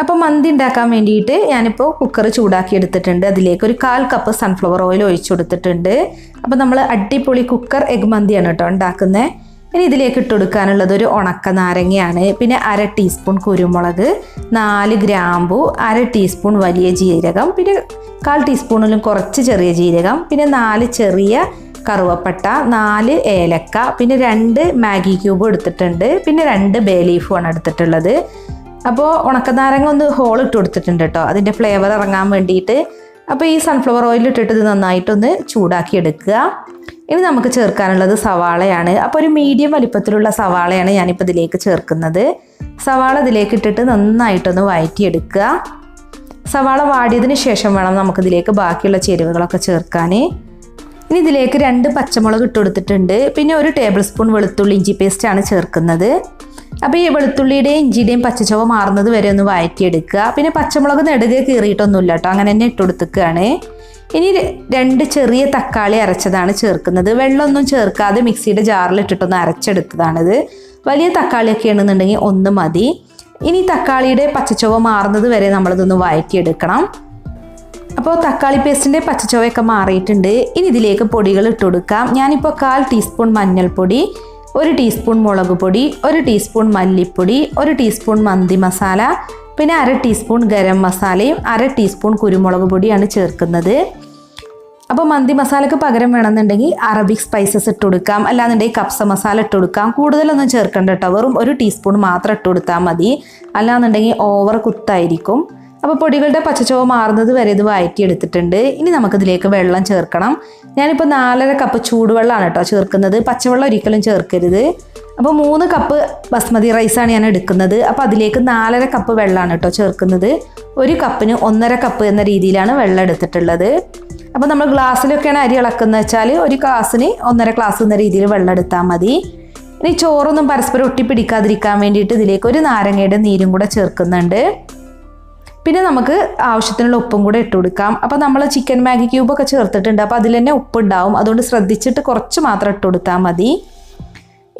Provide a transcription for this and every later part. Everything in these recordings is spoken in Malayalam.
അപ്പോൾ മന്തി ഉണ്ടാക്കാൻ വേണ്ടിയിട്ട് ഞാനിപ്പോൾ കുക്കർ ചൂടാക്കി എടുത്തിട്ടുണ്ട് അതിലേക്ക് ഒരു കാൽ കപ്പ് സൺഫ്ലവർ ഓയിൽ ഒഴിച്ചു കൊടുത്തിട്ടുണ്ട്. അപ്പോൾ നമ്മൾ അടിപൊളി കുക്കർ എഗ് മന്തിയാണ് കേട്ടോ ഉണ്ടാക്കുന്നത് ഇനി ഇതിലേക്ക് ഇട്ട് കൊടുക്കാനുള്ളത് ഒരു ഉണക്ക നാരങ്ങയാണ്. പിന്നെ അര ടീസ്പൂൺ കുരുമുളക് നാല് ഗ്രാമ്പു അര ടീസ്പൂൺ വലിയ ജീരകം പിന്നെ കാൽ ടീസ്പൂണിലും കുറച്ച് ചെറിയ ജീരകം പിന്നെ നാല് ചെറിയ കറുവപ്പട്ട നാല് ഏലക്ക പിന്നെ രണ്ട് മാഗി ക്യൂബ് എടുത്തിട്ടുണ്ട്. പിന്നെ രണ്ട് ബേ ലീഫുമാണ് എടുത്തിട്ടുള്ളത്. അപ്പോൾ ഉണക്കനാരങ്ങ ഒന്ന് ഹോൾ ഇട്ട് കൊടുത്തിട്ടുണ്ട് കേട്ടോ. അതിന്റെ ഫ്ലേവർ ഇറങ്ങാൻ വേണ്ടിയിട്ട്. അപ്പോൾ ഈ സൺഫ്ലവർ ഓയിൽ ഇട്ടിട്ട് ഇത് നന്നായിട്ടൊന്ന് ചൂടാക്കി എടുക്കുക. ഇനി നമുക്ക് ചേർക്കാനുള്ളത് സവാളയാണ്. അപ്പോൾ ഒരു മീഡിയം വലിപ്പത്തിലുള്ള സവാളയാണ് ഞാനിപ്പോൾ ഇതിലേക്ക് ചേർക്കുന്നത്. സവാള ഇതിലേക്ക് ഇട്ടിട്ട് നന്നായിട്ടൊന്ന് വഴറ്റിയെടുക്കുക സവാള വാടിയതിന് ശേഷം വേണം നമുക്ക് ഇതിലേക്ക് ബാക്കിയുള്ള ചേരുവകളൊക്കെ ചേർക്കാൻ ഇനി ഇതിലേക്ക് രണ്ട് പച്ചമുളക് ഇട്ട് കൊടുത്തിട്ടുണ്ട്. പിന്നെ ഒരു ടേബിൾ സ്പൂൺ വെളുത്തുള്ളി ഇഞ്ചി പേസ്റ്റാണ് ചേർക്കുന്നത്. അപ്പോൾ ഈ വെളുത്തുള്ളിയുടെയും ഇഞ്ചിയുടെയും പച്ചച്ചവ മാറുന്നത് വരെ ഒന്ന് വഴറ്റിയെടുക്കുക. പിന്നെ പച്ചമുളക് നെടുകെ കീറിയിട്ടൊന്നുമില്ല കേട്ടോ. അങ്ങനെ തന്നെ ഇട്ട് കൊടുത്തേക്കാണ് ഇനി രണ്ട് ചെറിയ തക്കാളി അരച്ചതാണ് ചേർക്കുന്നത്. വെള്ളമൊന്നും ചേർക്കാതെ മിക്സിയുടെ ജാറിൽ ഇട്ടിട്ടൊന്ന് അരച്ചെടുത്തതാണിത്. വലിയ തക്കാളിയൊക്കെ ആണെന്നുണ്ടെങ്കിൽ ഒന്ന് മതി. ഇനി തക്കാളിയുടെ പച്ചച്ചവ മാറുന്നത് വരെ നമ്മളിതൊന്ന് വഴറ്റിയെടുക്കണം. അപ്പോൾ തക്കാളി പേസ്റ്റിന്റെ പച്ചച്ചുവയൊക്കെ മാറിയിട്ടുണ്ട്. ഇനി ഇതിലേക്ക് പൊടികൾ ഇട്ട് കൊടുക്കാം. ഞാനിപ്പോൾ കാൽ ടീസ്പൂൺ മഞ്ഞൾപ്പൊടി ഒരു ടീസ്പൂൺ മുളക് പൊടി ഒരു ടീസ്പൂൺ മല്ലിപ്പൊടി ഒരു ടീസ്പൂൺ മന്തി മസാല പിന്നെ അര ടീസ്പൂൺ ഗരം മസാലയും അര ടീസ്പൂൺ കുരുമുളക് പൊടിയാണ് ചേർക്കുന്നത്. അപ്പോൾ മന്തി മസാലയ്ക്ക് പകരം വേണമെന്നുണ്ടെങ്കിൽ അറബിക് സ്പൈസസ് ഇട്ട് കൊടുക്കാം. അല്ലാന്നുണ്ടെങ്കിൽ കപ്സ മസാല ഇട്ട് കൊടുക്കാം. കൂടുതലൊന്നും ചേർക്കേണ്ട കേട്ടോ. വെറും ഒരു ടീസ്പൂൺ മാത്രം ഇട്ട് കൊടുത്താൽ മതി. അല്ലാന്നുണ്ടെങ്കിൽ ഓവർ കുത്തായിരിക്കും. അപ്പോൾ പൊടികളുടെ പച്ചച്ചുവ മാറുന്നത് വരെ ഇത് വഴറ്റിയെടുത്തിട്ടുണ്ട്. ഇനി നമുക്കിതിലേക്ക് വെള്ളം ചേർക്കണം. ഞാനിപ്പോൾ നാലര കപ്പ് ചൂടുവെള്ളമാണ് കേട്ടോ ചേർക്കുന്നത്. പച്ചവെള്ളം ഒരിക്കലും ചേർക്കരുത്. അപ്പോൾ മൂന്ന് കപ്പ് ബസ്മതി റൈസാണ് ഞാൻ എടുക്കുന്നത്. അപ്പോൾ അതിലേക്ക് നാലര കപ്പ് വെള്ളമാണ് കേട്ടോ ചേർക്കുന്നത്. ഒരു കപ്പിന് ഒന്നര കപ്പ് എന്ന രീതിയിലാണ് വെള്ളം എടുത്തിട്ടുള്ളത്. അപ്പോൾ നമ്മൾ ഗ്ലാസ്സിലൊക്കെയാണ് അരി ഇളക്കുന്നത് വെച്ചാൽ ഒരു ഗ്ലാസ്സിന് ഒന്നര ഗ്ലാസ് എന്ന രീതിയിൽ വെള്ളം എടുത്താൽ മതി. ഇനി ചോറൊന്നും പരസ്പരം ഒട്ടിപ്പിടിക്കാതിരിക്കാൻ വേണ്ടിയിട്ട് ഇതിലേക്ക് ഒരു നാരങ്ങയുടെ നീരും കൂടെ ചേർക്കുന്നുണ്ട്. പിന്നെ നമുക്ക് ആവശ്യത്തിനുള്ള ഉപ്പും കൂടെ ഇട്ട് കൊടുക്കാം. അപ്പോൾ നമ്മൾ ചിക്കൻ മാഗി ക്യൂബൊക്കെ ചേർത്തിട്ടുണ്ട്. അപ്പോൾ അതിൽ തന്നെ ഉപ്പ് ഉണ്ടാവും. അതുകൊണ്ട് ശ്രദ്ധിച്ചിട്ട് കുറച്ച് മാത്രം ഇട്ട് കൊടുത്താൽ മതി.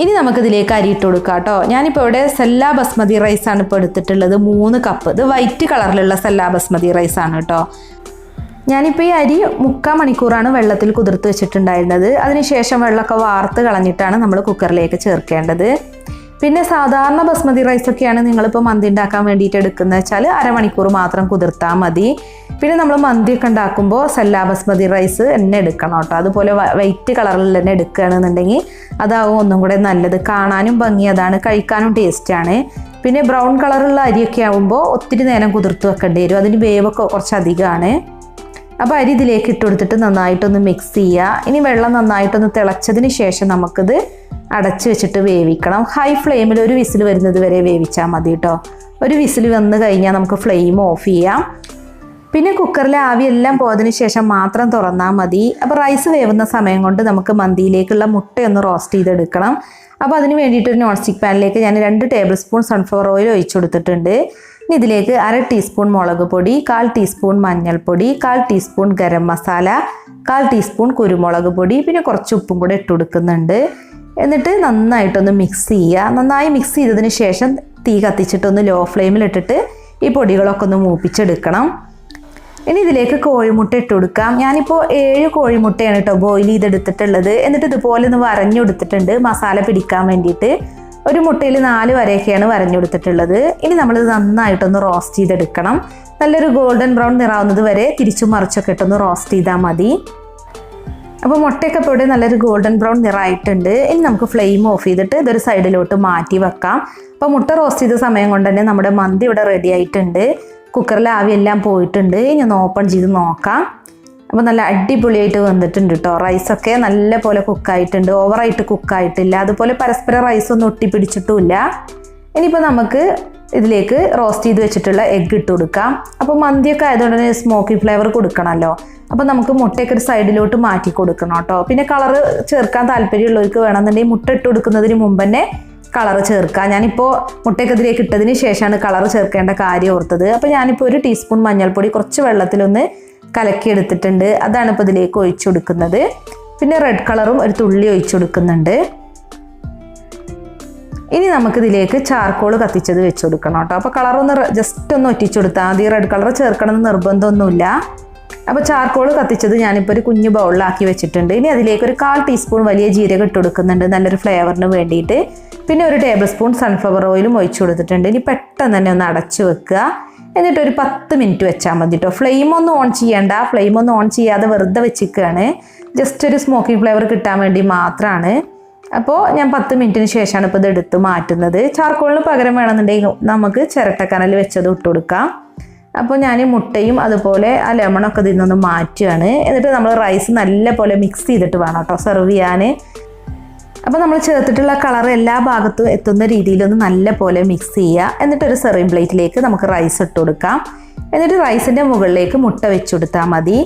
ഇനി നമുക്കിതിലേക്ക് അരി ഇട്ട് കൊടുക്കാം കേട്ടോ. ഞാനിപ്പോൾ ഇവിടെ സെല്ലാ ബസ്മതി റൈസാണ് ഇപ്പോൾ എടുത്തിട്ടുള്ളത്. മൂന്ന് കപ്പ് ഇത് വൈറ്റ് കളറിലുള്ള സെല്ലാ ബസ്മതി റൈസാണ് കേട്ടോ. ഞാനിപ്പോൾ ഈ അരി മുക്കാൽ മണിക്കൂറാണ് വെള്ളത്തിൽ കുതിർത്ത് വെച്ചിട്ടുണ്ടായിരുന്നത്. അതിനുശേഷം വെള്ളമൊക്കെ വാർത്ത് കളഞ്ഞിട്ടാണ് നമ്മൾ കുക്കറിലേക്ക് ചേർക്കേണ്ടത്. പിന്നെ സാധാരണ ബസ്മതി റൈസൊക്കെയാണ് നിങ്ങളിപ്പോൾ മന്തി ഉണ്ടാക്കാൻ വേണ്ടിയിട്ട് എടുക്കുന്നത് വെച്ചാൽ അരമണിക്കൂർ മാത്രം കുതിർത്താൽ മതി. പിന്നെ നമ്മൾ മന്തിയൊക്കെ ഉണ്ടാക്കുമ്പോൾ സല്ലാ ബസ്മതി റൈസ് തന്നെ എടുക്കണം കേട്ടോ. അതുപോലെ വൈറ്റ് കളറിൽ തന്നെ എടുക്കുകയാണെന്നുണ്ടെങ്കിൽ അതാവും ഒന്നും കൂടെ നല്ലത്. കാണാനും ഭംഗി അതാണ് കഴിക്കാനും ടേസ്റ്റാണ് പിന്നെ ബ്രൗൺ കളറുള്ള അരിയൊക്കെ ആകുമ്പോൾ ഒത്തിരി നേരം കുതിർത്ത് വെക്കേണ്ടി വരും. അതിന് വേവൊക്കെ കുറച്ച് അധികമാണ്. അപ്പോൾ അരി ഇതിലേക്ക് ഇട്ട് കൊടുത്തിട്ട് നന്നായിട്ടൊന്ന് മിക്സ് ചെയ്യുക. ഇനി വെള്ളം നന്നായിട്ടൊന്ന് തിളച്ചതിന് ശേഷം നമുക്കിത് അടച്ച് വെച്ചിട്ട് വേവിക്കണം. ഹൈ ഫ്ലെയിമിൽ ഒരു വിസിൽ വരുന്നത് വരെ വേവിച്ചാൽ മതി കേട്ടോ ഒരു വിസിൽ വന്നു കഴിഞ്ഞാൽ നമുക്ക് ഫ്ലെയിം ഓഫ് ചെയ്യാം. പിന്നെ കുക്കറിലെ ആവിയെല്ലാം പോയതിന് ശേഷം മാത്രം തുറന്നാൽ മതി. അപ്പോൾ റൈസ് വേവുന്ന സമയം കൊണ്ട് നമുക്ക് മന്തിയിലേക്കുള്ള മുട്ടയൊന്ന് റോസ്റ്റ് ചെയ്തെടുക്കണം. അപ്പോൾ അതിന് വേണ്ടിയിട്ട് ഒരു നോൺ സ്റ്റിക്ക് പാനിലേക്ക് ഞാൻ രണ്ട് ടേബിൾ സ്പൂൺ സൺഫ്ലവർ ഓയിൽ ഒഴിച്ചു കൊടുത്തിട്ടുണ്ട്. ഇനി ഇതിലേക്ക് അര ടീസ്പൂൺ മുളക് പൊടി കാൽ ടീസ്പൂൺ മഞ്ഞൾപ്പൊടി കാൽ ടീസ്പൂൺ ഗരം മസാല കാൽ ടീസ്പൂൺ കുരുമുളക് പൊടി പിന്നെ കുറച്ച് ഉപ്പും കൂടെ ഇട്ട് കൊടുക്കുന്നുണ്ട്. എന്നിട്ട് നന്നായിട്ടൊന്ന് മിക്സ് ചെയ്യുക. നന്നായി മിക്സ് ചെയ്തതിന് ശേഷം തീ കത്തിച്ചിട്ടൊന്ന് ലോ ഫ്ലെയിമിലിട്ടിട്ട് ഈ പൊടികളൊക്കെ ഒന്ന് മൂപ്പിച്ചെടുക്കണം. ഇനി ഇതിലേക്ക് കോഴിമുട്ട ഇട്ട് കൊടുക്കാം. ഞാനിപ്പോൾ ഏഴ് കോഴിമുട്ടയാണ് കേട്ടോ ബോയിൽ ചെയ്തെടുത്തിട്ടുള്ളത്. എന്നിട്ട് ഇതുപോലെ ഒന്ന് വരഞ്ഞു കൊടുത്തിട്ടുണ്ട്. മസാല പിടിക്കാൻ വേണ്ടിയിട്ട് ഒരു മുട്ടയിൽ നാല് വരെയൊക്കെയാണ് വരഞ്ഞു കൊടുത്തിട്ടുള്ളത്. ഇനി നമ്മളിത് നന്നായിട്ടൊന്ന് റോസ്റ്റ് ചെയ്തെടുക്കണം. നല്ലൊരു ഗോൾഡൻ ബ്രൗൺ നിറാവുന്നത് വരെ തിരിച്ചും മറിച്ചൊക്കെ ഇട്ടൊന്ന് റോസ്റ്റ് ചെയ്താൽ മതി. അപ്പോൾ മുട്ടയൊക്കെ ഇപ്പോൾ ഇവിടെ നല്ലൊരു ഗോൾഡൻ ബ്രൗൺ നിറമായിട്ടുണ്ട് ഇനി നമുക്ക് ഫ്ലെയിം ഓഫ് ചെയ്തിട്ട് ഇതൊരു സൈഡിലോട്ട് മാറ്റി വെക്കാം. അപ്പോൾ മുട്ട റോസ്റ്റ് ചെയ്ത സമയം കൊണ്ട് തന്നെ നമ്മുടെ മന്തി ഇവിടെ റെഡി ആയിട്ടുണ്ട്. കുക്കറിൽ ആവിയെല്ലാം പോയിട്ടുണ്ട്. ഇനി ഒന്ന് ഓപ്പൺ ചെയ്ത് നോക്കാം. അപ്പോൾ നല്ല അടിപൊളിയായിട്ട് വന്നിട്ടുണ്ട് കേട്ടോ റൈസൊക്കെ നല്ല പോലെ കുക്കായിട്ടുണ്ട് ഓവറായിട്ട് കുക്കായിട്ടില്ല അതുപോലെ പരസ്പരം റൈസൊന്നും ഒട്ടിപ്പിടിച്ചിട്ടുമില്ല. ഇനിയിപ്പോൾ നമുക്ക് ഇതിലേക്ക് റോസ്റ്റ് ചെയ്ത് വെച്ചിട്ടുള്ള എഗ്ഗ് ഇട്ട് കൊടുക്കാം അപ്പോൾ മന്തിയൊക്കെ ആയതുകൊണ്ട് തന്നെ സ്മോക്കി ഫ്ലേവർ കൊടുക്കണമല്ലോ. അപ്പോൾ നമുക്ക് മുട്ടയൊക്കെ ഒരു സൈഡിലോട്ട് മാറ്റി കൊടുക്കണം കേട്ടോ. പിന്നെ കളർ ചേർക്കാൻ താല്പര്യമുള്ളവർക്ക് വേണമെന്നുണ്ടെങ്കിൽ മുട്ട ഇട്ട് കൊടുക്കുന്നതിന് മുമ്പ് തന്നെ കളർ ചേർക്കുക. ഞാനിപ്പോൾ മുട്ടയൊക്കെ ഇതിലേക്ക് ഇട്ടതിന് ശേഷമാണ് കളർ ചേർക്കേണ്ട കാര്യം ഓർത്തത്. അപ്പോൾ ഞാനിപ്പോൾ ഒരു ടീസ്പൂൺ മഞ്ഞൾപ്പൊടി കുറച്ച് വെള്ളത്തിലൊന്ന് കലക്കി എടുത്തിട്ടുണ്ട് അതാണ് ഇപ്പോൾ ഇതിലേക്ക് ഒഴിച്ചു കൊടുക്കുന്നത്. പിന്നെ റെഡ് കളറും ഒരു തുള്ളി ഒഴിച്ചു കൊടുക്കുന്നുണ്ട്. ഇനി നമുക്കിതിലേക്ക് ചാർക്കോൾ കത്തിച്ചത് വെച്ച് കൊടുക്കണം കേട്ടോ അപ്പോൾ കളറൊന്ന് ജസ്റ്റ് ഒന്ന് ഒറ്റിച്ചു കൊടുത്താൽ മതി. റെഡ് കളർ ചേർക്കണമെന്ന് നിർബന്ധമൊന്നുമില്ല. അപ്പോൾ ചാർക്കോൾ കത്തിച്ചത് ഞാനിപ്പോൾ ഒരു കുഞ്ഞു ബൗളിലാക്കി വെച്ചിട്ടുണ്ട്. ഇനി അതിലേക്ക് ഒരു കാൽ ടീസ്പൂൺ വലിയ ജീരകം ഇട്ട് കൊടുക്കുന്നുണ്ട്. നല്ലൊരു ഫ്ലേവറിന് വേണ്ടിയിട്ട്. പിന്നെ ഒരു ടേബിൾ സ്പൂൺ സൺഫ്ലവർ ഓയിലും ഒഴിച്ചു കൊടുത്തിട്ടുണ്ട്. ഇനി പെട്ടെന്ന് തന്നെ ഒന്ന് അടച്ചു വെക്കുക. എന്നിട്ട് ഒരു പത്ത് മിനിറ്റ് വെച്ചാൽ മതി കേട്ടോ. ഫ്ലെയിം ഒന്നും ഓൺ ചെയ്യണ്ട. ഫ്ലെയിം ഒന്നും ഓൺ ചെയ്യാതെ വെറുതെ വെച്ചിരിക്കുകയാണ് ജസ്റ്റ് ഒരു സ്മോക്കിംഗ് ഫ്ലേവർ കിട്ടാൻ വേണ്ടി മാത്രമാണ് അപ്പോൾ ഞാൻ പത്ത് മിനിറ്റിന് ശേഷമാണ് ഇപ്പോൾ ഇത് എടുത്ത് മാറ്റുന്നത്. ചാർക്കോളിന് പകരം വേണമെന്നുണ്ടെങ്കിൽ നമുക്ക് ചിരട്ടക്കനൽ വെച്ചത് ഇട്ട് കൊടുക്കാം. അപ്പോൾ ഞാൻ മുട്ടയും അതുപോലെ ആ ലെമണൊക്കെ ഇതിൽ നിന്ന് മാറ്റുകയാണ്. എന്നിട്ട് നമ്മൾ റൈസ് നല്ല പോലെ മിക്സ് ചെയ്തിട്ട് വേണം കേട്ടോ സെർവ് ചെയ്യാൻ. അപ്പോൾ നമ്മൾ ചേർത്തിട്ടുള്ള കളർ എല്ലാ ഭാഗത്തും എത്തുന്ന രീതിയിലൊന്ന് നല്ല പോലെ മിക്സ് ചെയ്യുക. എന്നിട്ടൊരു സെർവിങ് പ്ലേറ്റിലേക്ക് നമുക്ക് റൈസ് ഇട്ട് കൊടുക്കാം. എന്നിട്ട് റൈസിന്റെ മുകളിലേക്ക് മുട്ട വെച്ച് കൊടുത്താൽ മതി.